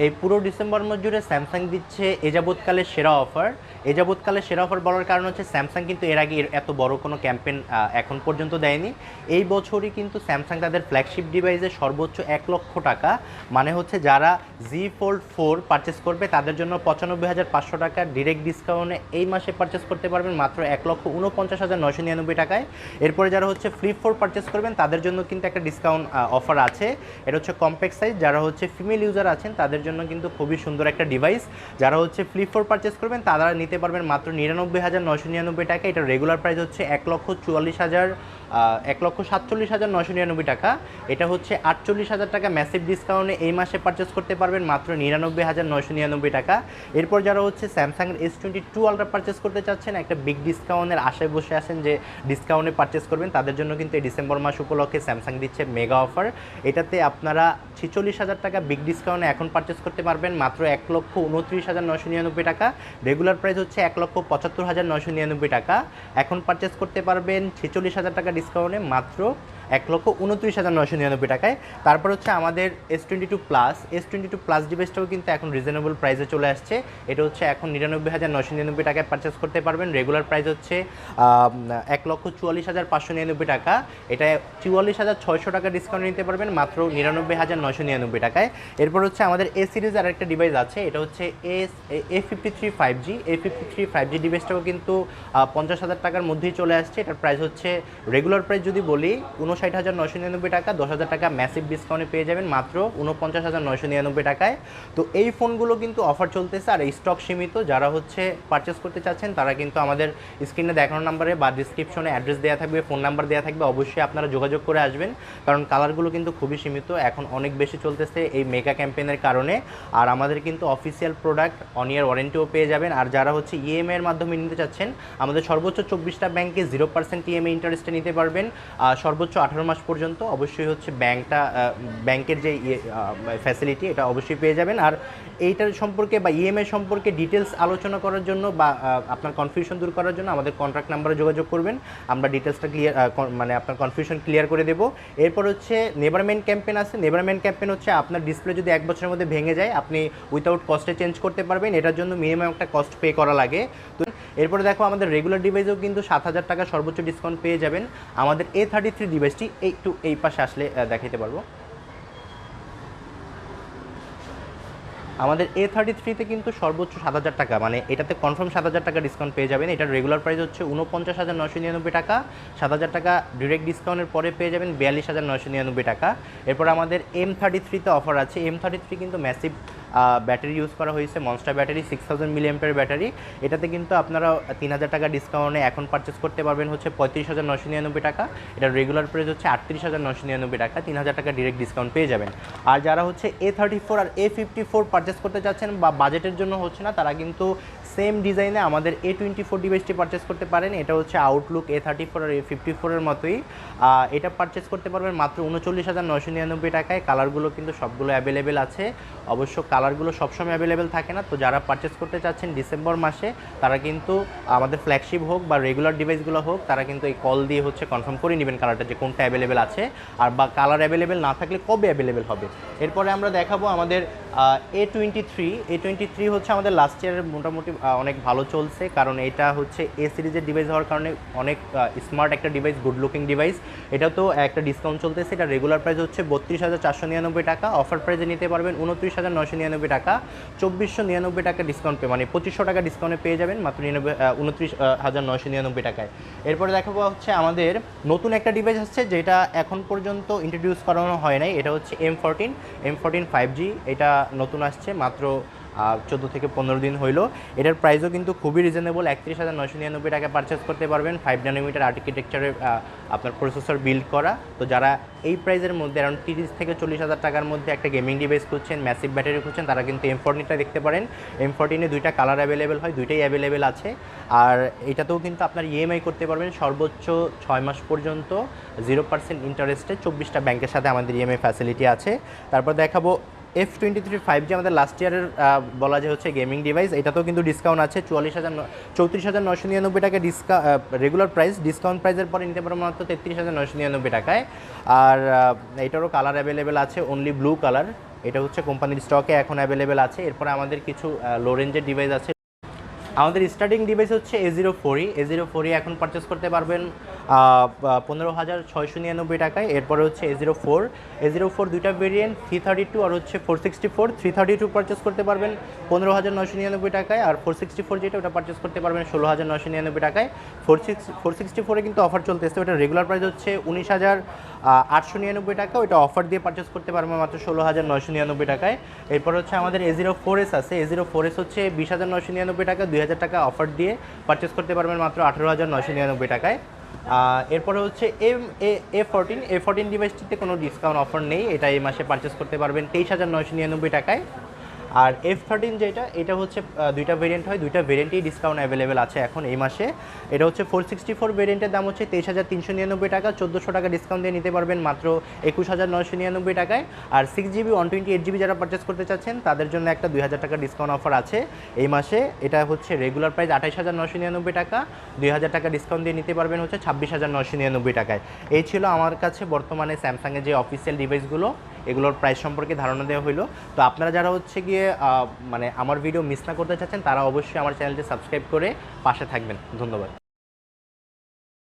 এই পুরো ডিসেম্বর মাস জুড়ে স্যামসাং দিচ্ছে এ যাবৎকালের সেরা অফার। এ যাবৎকালের সেরা অফার বলার কারণ হচ্ছে স্যামসাং কিন্তু এর আগে এত বড় কোনো ক্যাম্পেইন এখন পর্যন্ত দেয়নি। এই বছরই কিন্তু স্যামসাং তাদের ফ্ল্যাগশিপ ডিভাইসে সর্বোচ্চ এক লক্ষ টাকা। মানে হচ্ছে যারা জি ফোল্ড ফোর পারচেস করবে, তাদের জন্য পঁচানব্বই হাজার পাঁচশো টাকা ডিরেক্ট ডিসকাউন্টে এই মাসে পারচেস করতে পারবেন মাত্র এক লক্ষ উনপঞ্চাশ হাজার নয়শো নিরানব্বই টাকায়। এরপরে যারা হচ্ছে ফ্লিপ ফোর পারচেস করবেন, তাদের জন্য কিন্তু একটা ডিসকাউন্ট অফার আছে। এটা হচ্ছে কম্প্যাক্ট সাইজ যারা হচ্ছে ফিমেল ইউজার আছেন, তাদের জন্য কিন্তু খুবই সুন্দর একটা ডিভাইস যারা হচ্ছে ফ্লিপ ফোর পারচেস করবেন, তারা নিতে পারবেন মাত্র নিরানব্বই হাজার নশো নিরানব্বই টাকা। এটা রেগুলার প্রাইস হচ্ছে এক লক্ষ চুয়াল্লিশ হাজার এক লক্ষ সাতচল্লিশ হাজার নয়শো নিরানব্বই টাকা। এটা হচ্ছে আটচল্লিশ হাজার টাকা ম্যাসিভ ডিসকাউন্টে এই মাসে পারচেস করতে পারবেন মাত্র নিরানব্বই হাজার নয়শো নিরানব্বই টাকা। এরপর যারা হচ্ছে Samsung S twenty two ultra purchase করতে চাচ্ছেন, একটা বিগ ডিসকাউন্টের আশায় বসে আছেন যে ডিসকাউন্টে পারচেস করবেন, তাদের জন্য কিন্তু এই ডিসেম্বর মাস উপলক্ষে স্যামসাং দিচ্ছে মেগা অফার এটাতে আপনারা ছেচল্লিশ হাজার টাকা বিগ ডিসকাউন্টে এখন পারচেস করতে পারবেন মাত্র এক লক্ষ উনত্রিশ হাজার নয়শো নিরানব্বই টাকা। রেগুলার প্রাইস হচ্ছে এক লক্ষ পঁচাত্তর হাজার নয়শো নিরানব্বই টাকা। এখন পারচেস করতে পারবেন ছেচল্লিশ হাজার টাকা ডিসকাউন্টে মাত্র এক লক্ষ উনত্রিশ হাজার নয়শো নিরানব্বই টাকায়। তারপর হচ্ছে আমাদের S twenty two plus S twenty two plus ডিভাইসটাও কিন্তু এখন রিজনেবল প্রাইসে চলে আসছে। এটা হচ্ছে এখন নিরানব্বই হাজার নয়শো নিরানব্বই টাকায় পারচেস করতে পারবেন। রেগুলার প্রাইস হচ্ছে এক লক্ষ চুয়াল্লিশ হাজার পাঁচশো নিরানব্বই টাকা। এটা চুয়াল্লিশ হাজার ছয়শো টাকা ডিসকাউন্ট নিতে পারবেন, মাত্র নিরানব্বই হাজার নয়শো নিরানব্বই টাকায়। এরপর হচ্ছে আমাদের এ সিরিজ আর একটা ডিভাইস আছে, এটা হচ্ছে S A fifty three five G A fifty three five G ডিভাইসটাও কিন্তু পঞ্চাশ হাজার টাকার মধ্যেই চলে আসছে। এটার প্রাইস হচ্ছে রেগুলার প্রাইস যদি বলি উনষাট হাজার নয়শো নিরানব্বই টাকা, দশ হাজার টাকা ম্যাসিভ ডিসকাউন্টে পেয়ে যাবেন, মাত্র উনপঞ্চাশ হাজার নয়শো নিরানব্বই টাকায়। তো এই ফোনগুলো কিন্তু অফার চলতেছে আর স্টক সীমিত। যারা হচ্ছে পারচেস করতে চাচ্ছেন, তারা কিন্তু আমাদের স্ক্রিনে দেখানো নাম্বারে বা ডিসক্রিপশনে অ্যাড্রেস দেওয়া থাকবে ফোন নাম্বার দেওয়া থাকবে, অবশ্যই আপনারা যোগাযোগ করে আসবেন। কারণ কালারগুলো কিন্তু খুবই সীমিত, এখন অনেক বেশি চলতেছে এই মেগা ক্যাম্পেনের কারণে। আর আমাদের কিন্তু অফিসিয়াল প্রোডাক্ট অন ইয়ার ওয়ারেন্টিও পেয়ে যাবেন। আর যারা হচ্ছে ইএমআই এর মাধ্যমে নিতে চাচ্ছেন, আমাদের সর্বোচ্চ চব্বিশটা ব্যাংকে জিরো পার্সেন্ট ইএমআই ইন্টারেস্টে নিতে পারবেন। সর্বোচ্চ আঠারো মাস পর্যন্ত অবশ্যই হচ্ছে ব্যাংকটা ব্যাংকের যে ফ্যাসিলিটি এটা অবশ্যই পেয়ে যাবেন। আর এইটার সম্পর্কে বা ইএমআই সম্পর্কে ডিটেলস আলোচনা করার জন্য বা আপনার কনফিউশন দূর করার জন্য আমাদের কন্ট্রাক্ট নাম্বারে যোগাযোগ করবেন। আমরা ডিটেলসটা ক্লিয়ার মানে আপনার কনফিউশন ক্লিয়ার করে দেবো। এরপর হচ্ছে নেভারমেন্ট ক্যাম্পেন আছে। নেভারমেন্ট ক্যাম্পেন হচ্ছে আপনার ডিসপ্লে যদি এক বছরের মধ্যে ভেঙে যায়, আপনি উইথাউট কস্টে চেঞ্জ করতে পারবেন। এটার জন্য মিনিমাম একটা কস্ট পে করা লাগে। তো এরপরে দেখো আমাদের রেগুলার ডিভাইসেও কিন্তু সাত হাজার টাকা সর্বোচ্চ ডিসকাউন্ট পেয়ে যাবেন। আমাদের এ থার্টি থ্রি ডিভাইসটি একটু এই পাশে আসলে দেখাইতে পারব। আমাদের এ থার্টি থ্রিতে কিন্তু সর্বোচ্চ সাত হাজার টাকা মানে এটাতে কনফার্ম সাত হাজার টাকা ডিসকাউন্ট পেয়ে যাবেন। এটার রেগুলার প্রাইস হচ্ছে উনপঞ্চাশ হাজার নশো নিরানব্বই টাকা। সাত হাজার টাকা ডিরেক্ট ডিসকাউন্টের পরে পেয়ে যাবেন বিয়াল্লিশ হাজার নশো নিরানব্বই টাকা। এরপর আমাদের এম থার্টি থ্রিতে অফার আছে। এম থার্টি থ্রি কিন্তু ম্যাসিভ ব্যাটারি ইউজ করা হয়েছে মনস্টার ব্যাটারি সিক্স থাউজেন্ড মিলিয়াম্পের ব্যাটারি। এটাতে কিন্তু আপনারা তিন হাজার টাকা ডিসকাউন্টে এখন পারচেস করতে পারবেন হচ্ছে পঁয়ত্রিশ হাজার নশো নিরানব্বই টাকা। এটার রেগুলার প্রাইস হচ্ছে আটত্রিশ হাজার নশো নিরানব্বই টাকা, তিন হাজার টাকা ডিরেক্ট ডিসকাউন্ট পেয়ে যাবেন। আর যারা হচ্ছে এ থার্টি ফোর আর এ ফিফটি ফোর পারচেস করতে চাচ্ছেন বা বাজেটের জন্য হচ্ছে না, তারা কিন্তু সেম ডিজাইনে আমাদের এ টোয়েন্টি ফোর ডিভাইসটি পারচেস করতে পারেন। এটা হচ্ছে আউটলুক এ থার্টি ফোর আর এ ফিফটি ফোরের মতোই। এটা পারচেস করতে পারবেন মাত্র উনচল্লিশ হাজার নয়শো নিরানব্বই টাকায়। কালারগুলো কিন্তু সবগুলো অ্যাভেলেবেল আছে। অবশ্য কালারগুলো সবসময় অ্যাভেলেবেল থাকে না। তো যারা পারচেস করতে চাচ্ছেন ডিসেম্বর মাসে, তারা কিন্তু আমাদের ফ্ল্যাগশিপ হোক বা রেগুলার ডিভাইসগুলো হোক, তারা কিন্তু এই কল দিয়ে হচ্ছে কনফার্ম করে নেবেন কালারটা যে কোনটা অ্যাভেলেবেল আছে। আর বা কালার অ্যাভেলেবেল না থাকলে কবে অ্যাভেলেবেল হবে? এরপরে আমরা দেখাবো আমাদের A twenty three A twenty three হচ্ছে আমাদের লাস্ট ইয়ারের মোটামুটি অনেক ভালো চলছে। কারণ এটা হচ্ছে এ সিরিজের ডিভাইস হওয়ার কারণে অনেক স্মার্ট একটা ডিভাইস গুড লুকিং ডিভাইস এটা তো একটা ডিসকাউন্ট চলতেছে। এটা রেগুলার প্রাইস হচ্ছে বত্রিশ হাজার চারশো টাকা। অফার প্রাইসে নিতে পারবেন উনত্রিশ হাজার টাকা, চব্বিশশো নিরানব্বই টাকা ডিসকাউন্ট পেয়ে মানে পঁচিশশো টাকা ডিসকাউন্টে পেয়ে যাবেন মাত্র নিরানব্বই উনত্রিশ হাজার নয়শো নিরানব্বই টাকায়। এরপরে দেখাবো হচ্ছে আমাদের নতুন একটা ডিভাইস আসছে যেটা এখন পর্যন্ত ইন্ট্রোডিউস করানো হয় নাই, এটা হচ্ছে M fourteen M fourteen five G এটা নতুন আসছে মাত্র চোদ্দ থেকে পনেরো দিন হইল। এটার প্রাইসও কিন্তু খুবই রিজনেবল একত্রিশ হাজার নশো নিরানব্বই টাকা পারচেস করতে পারবেন। ফাইভ নানোমিটার আর্কিটেকচারে আপনার প্রসেসর বিল্ড করা। তো যারা এই প্রাইসের মধ্যে অ্যারাউন্ড তিরিশ থেকে চল্লিশ হাজার টাকার মধ্যে একটা গেমিং ডিভাইস খুঁজছেন ম্যাসিভ ব্যাটারি খুঁজছেন, তারা কিন্তু এম ফোরটিনটা দেখতে পারেন। এম ফোরটিনে দুইটা কালার অ্যাভেলেবেল হয়, দুইটাই অ্যাভেলেবেল আছে। আর এটাতেও কিন্তু আপনার ইএমআই করতে পারবেন সর্বোচ্চ ছয় মাস পর্যন্ত জিরো পার্সেন্ট ইন্টারেস্টে চব্বিশটা ব্যাংকের সাথে আমাদের ইএমআই ফ্যাসিলিটি আছে। তারপর দেখাবো F twenty three five G আমাদের লাস্ট ইয়ারের বলা যায় হচ্ছে গেমিং ডিভাইস এটাতেও কিন্তু ডিসকাউন্ট আছে। চুয়াল্লিশ হাজার চৌত্রিশ হাজার নশো নিরানব্বই টাকা ডিসকা রেগুলার প্রাইস ডিসকাউন্ট প্রাইসের পরে নিতে পারব মাত্র তেত্রিশ হাজার নশো নিরানব্বই টাকায়। আর এটারও কালার অ্যাভেলেবেল আছে অনলি ব্লু কালার এটা হচ্ছে কোম্পানির স্টকে এখন অ্যাভেলেবেল আছে। এরপরে আমাদের কিছু লো রেঞ্জের ডিভাইস আছে। আমাদের স্টার্টিং ডিভাইস হচ্ছে এ জিরো ফোরই এ জিরো ফোরই এখন পারচেস করতে পারবেন পনেরো হাজার ছয়শো নিরানব্বই টাকায়। এরপরে হচ্ছে A zero four A zero four দুইটা ভেরিয়েন্ট থ্রি থার্টি টু আর হচ্ছে four sixty four three thirty two purchase করতে পারবেন পনেরো হাজার নয়শো নিরানব্বই টাকায়। আর ফোর সিক্সটি ফোর যেটা, ওটা পারচেস করতে পারবেন ষোলো হাজার নয়শো নিরানব্বই টাকায়। ফোর সিক্স ফোর সিক্সটি ফোরে কিন্তু অফার চলতেছে। ওটা রেগুলার প্রাইস হচ্ছে উনিশ হাজার আটশো নিরানব্বই টাকা, ওইটা অফার দিয়ে পারচেস করতে পারবেন মাত্র ষোলো হাজার নয়শো নিরানব্বই টাকায়। এরপর হচ্ছে আমাদের এ জিরো ফোর এস আছে। এ জিরো ফোর এস হচ্ছে বিশ হাজার নয়শো নিরানব্বই টাকা, দুই হাজার টাকা অফার দিয়ে পারচেস করতে পারবেন মাত্র আঠেরো হাজার নয়শো নিরানব্বই টাকায়। এরপরে হচ্ছে M A A fourteen A fourteen ডিভাইসটিতে কোনো ডিসকাউন্ট অফার নেই। এটা এই মাসে পারচেস করতে পারবেন তেইশ হাজার নয়শো নিরানব্বই টাকায়। আর এফ থার্টিন যেটা, এটা হচ্ছে দুইটা ভেরিয়েন্ট হয়, দুইটা ভেরিয়েন্টেই ডিসকাউন্ট অ্যাভেলেবেল আছে এখন এই মাসে। এটা হচ্ছে ফোর সিক্সটি ফোর ভেরিয়েন্টের দাম হচ্ছে তেইশ হাজার তিনশো নিরানব্বই টাকা, চোদ্দোশো টাকা ডিসকাউন্ট দিয়ে নিতে পারবেন মাত্র একুশ হাজার নয়শো নিরানব্বই টাকায়। আর six GB one twenty eight GB যারা পারচেস করতে চাচ্ছেন, তাদের জন্য একটা দুই হাজার টাকা ডিসকাউন্ট অফার আছে এই মাসে। এটা হচ্ছে রেগুলার প্রাইস আঠাইশ হাজার নয়শো নিরানব্বই টাকা, দুই হাজার টাকা ডিসকাউন্ট দিয়ে নিতে পারবেন হচ্ছে ছাব্বিশ হাজার নয়শো নিরানব্বই টাকায়। এই ছিল আমার কাছে বর্তমানে স্যামসাংয়ের যে অফিসিয়াল ডিভাইসগুলো এগুলোর প্রাইস সম্পর্কে ধারণা দেওয়া হইল। তো আপনারা যারা হচ্ছে গিয়ে মানে আমার ভিডিও মিস না করতে চাচ্ছেন, তারা অবশ্যই আমার চ্যানেলটি সাবস্ক্রাইব করে পাশে থাকবেন। ধন্যবাদ।